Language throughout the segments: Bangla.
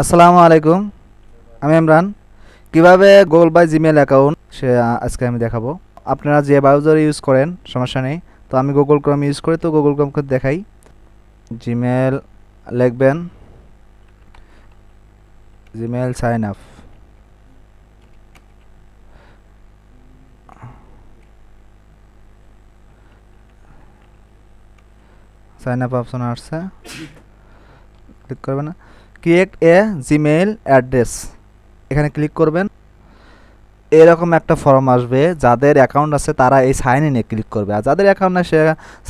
আসসালামু আলাইকুম। আমি ইমরান। কীভাবে গুগল বাই জিমেল অ্যাকাউন্ট সে আজকে আমি দেখাবো। আপনারা যে ব্রাউজার ইউজ করেন, সমস্যা নেই। তো আমি গুগল ক্রোম ইউজ করি, তো গুগল ক্রোমকে দেখাই। জিমেল লিখবেন। Gmail sign up sign up option আসছে। ক্লিক করবেন না। Create a Gmail address. এখানে ক্লিক করবেন। এরকম একটা ফর্ম আসবে। যাদের অ্যাকাউন্ট আছে তারা এই সাইন ইনে ক্লিক করবে। আর যাদের অ্যাকাউন্ট নাই সে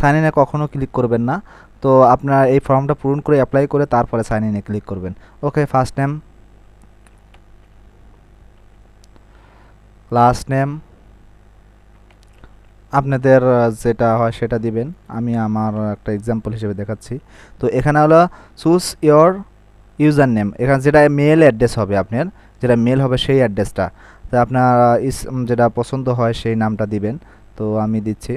সাইন ইনে কখনো ক্লিক করবেন না। তো আপনার এই ফর্মটা পূরণ করে অ্যাপ্লাই করে তারপরে সাইন ইনে ক্লিক করবেন। Okay, first name. Last name. আপনাদের যেটা হয় সেটা দিবেন। আমি আমার একটা এক্সাম্পল হিসেবে দেখাচ্ছি। তো এখানে হলো চুজ ইয়োর ইউজার নেম এখানে যেটা মেল অ্যাড্রেস হবে আপনার, যেটা মেল হবে সেই অ্যাড্রেসটা। তো আপনার ইস যেটা পছন্দ হয় সেই নামটা দিবেন। তো আমি দিচ্ছি।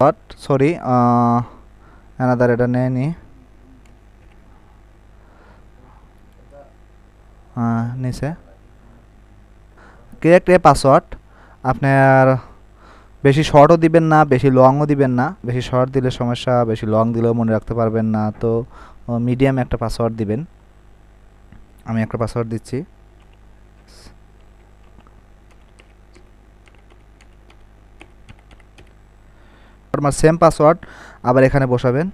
বাট সরি অ্যানাদার এটা নেয়নি। হ্যাঁ নিচে ক্রিয়েট এ পাসওয়ার্ড আপনার বেশি শর্টও দিবেন না, বেশি লংও দিবেন না। বেশি শর্ট দিলে সমস্যা, বেশি লং দিলেও মনে রাখতে পারবেন না। তো মিডিয়াম একটা পাসওয়ার্ড দিবেন। আমি একটা পাসওয়ার্ড দিচ্ছি। আমার সেম পাসওয়ার্ড আবার এখানে বসাবেন।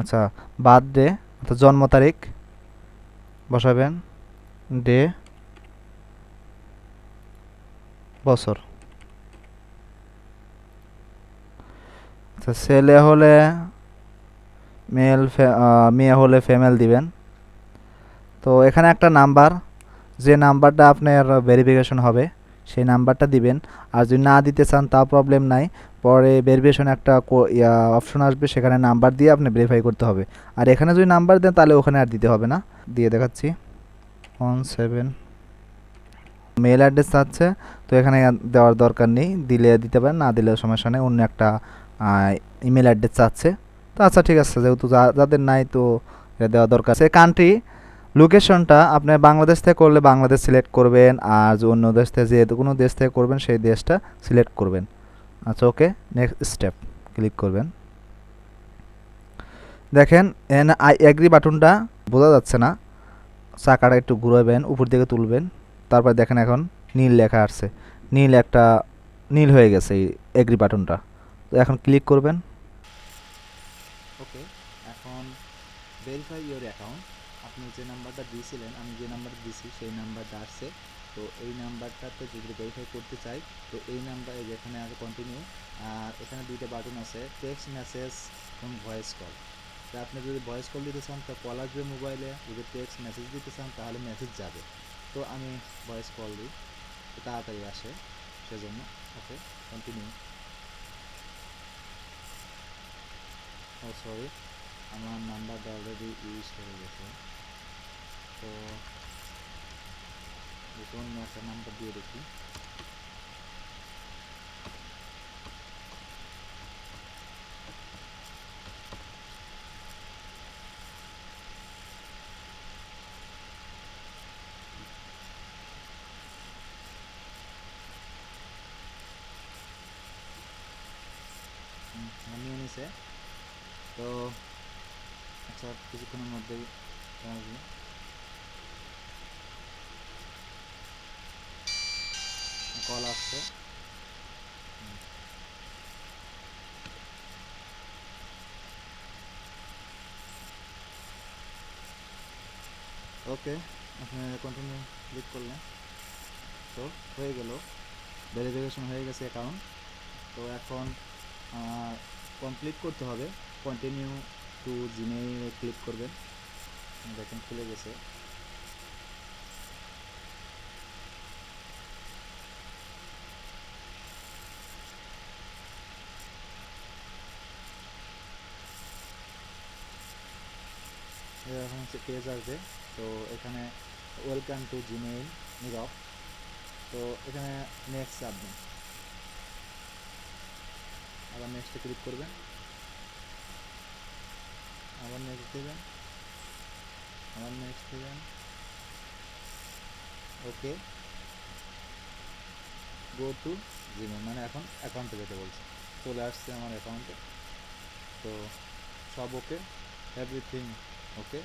আচ্ছা বার্থডে অর্থাৎ জন্ম তারিখ বসাবেন। ডে। বছর। আচ্ছা ছেলে হলে মেল মেয়ে হলে ফিমেল দিবেন। তো এখানে একটা নাম্বার, যে নাম্বারটা আপনার ভেরিফিকেশন হবে সেই নাম্বারটা দিবেন। আর যদি না দিতে চান তা প্রবলেম নাই। পরে ভেরিফিকেশন একটা অপশন আসবে, সেখানে নাম্বার দিয়ে আপনি ভেরিফাই করতে হবে। আর এখানে যদি নাম্বার দেন, তাহলে ওখানে আর দিতে হবে না। দিয়ে দেখাচ্ছি। ওয়ান সেভেন মেল অ্যাড্রেস চাচ্ছে তো এখানে দেওয়ার দরকার নেই। দিলে দিতে পারেন, না দিলে সমস্যা নেই। অন্য একটা ইমেল অ্যাড্রেস চাচ্ছে তো আচ্ছা ঠিক আছে, যেহেতু যাদের নাই, তো এটা দেওয়া দরকার সে কান্ট্রি লোকেশনটা আপনি বাংলাদেশ থেকে করলে বাংলাদেশ সিলেক্ট করবেন আর অন্য দেশ থেকে যে কোনো দেশ থেকে করবেন, সেই দেশটা সিলেক্ট করবেন। আচ্ছা ওকে নেক্সট স্টেপ ক্লিক করবেন। দেখেন, এন আই এগ্রি বাটনটা বোঝা যাচ্ছে না। চাকাটা একটু ঘুরাবেন, উপর দিকে তুলবেন। তারপর দেখেন এখন নীল লেখা আসছে নীল একটা, নীল হয়ে গেছে এই এগ্রি বাটনটা তো এখন ক্লিক করবেন। ওকে এখন ভেরিফাই ইওর অ্যাকাউন্ট আপনি যে নাম্বারটা দিয়েছিলেন, আমি যে নাম্বারটা দিয়েছি সেই নাম্বারটা আসছে। তো এই নাম্বারটাতে যদি ভেরিফাই করতে চাই, তো এই নাম্বারে যেখানে আছে কন্টিনিউ আর এখানে দুইটা বাটন আছে টেক্সট মেসেজ এবং ভয়েস কল তো আপনি যদি ভয়েস কল দিতে চান, তো কল আসবে মোবাইলে যদি টেক্সট মেসেজ দিতে চান, তাহলে মেসেজ যাবে। তো আমি ভয়েস কল দিই তাড়াতাড়ি আসে, সেজন্য, ওকে কন্টিনিউ ও সরি আমার নাম্বারটা অলরেডি ইউজ হয়ে গেছে। তো আমি একটা নাম্বার দিয়ে দেখি নামিয়ে নিছে তো আচ্ছা কিছুক্ষণের মধ্যেই কল আসছে। ওকে, আপনি কন্টিনিউ ক্লিক করলেন। তো হয়ে গেল। ভেরিফিকেশন হয়ে গেছে অ্যাকাউন্ট তো এখন কমপ্লিট করতে হবে। কন্টিনিউ টু জিমেইল ক্লিক করবেন। দেখেন খুলে গেছে। এরকম হচ্ছে পেজ আসবে। তো এখানে ওয়েলকাম টু জিমেইল নিরব। তো এখানে নেক্সট চাপবেন আবার নেক্সটে ক্লিক করবেন। আবার নেক্সট দেবেন। আবার নেক্সট দেবেন। ওকে গো টু জিমেল মানে এখন অ্যাকাউন্টে যেতে বলছে। চলে আসছে আমার অ্যাকাউন্টে তো সব ওকে এভরিথিং ওকে?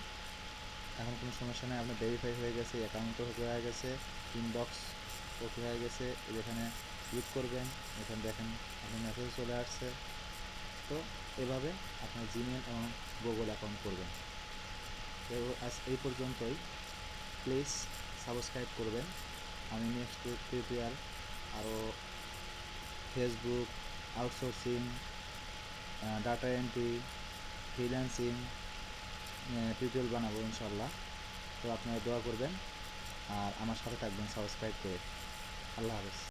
এখন কোনো সমস্যা নেই, আপনার ভেরিফাই হয়ে গেছে অ্যাকাউন্টও হয়ে গেছে ইনবক্স ওকে হয়ে গেছে এখানে ক্লিক করবেন, এখানে দেখেন আপনার মেসেজ চলে আসছে। তো এভাবে আপনার জিমেল এবং গুগল অ্যাকাউন্ট করবেন। তো আজ এই পর্যন্তই। প্লিজ সাবস্ক্রাইব করবেন। আমি নেক্সট টিউটোরিয়াল আরও Facebook outsourcing data entry freelancing tutorial বানাবো ইনশাল্লাহ তো আপনারা দোয়া করবেন। আর আমার সাথে থাকবেন সাবস্ক্রাইব করে। আল্লাহ হাফেজ।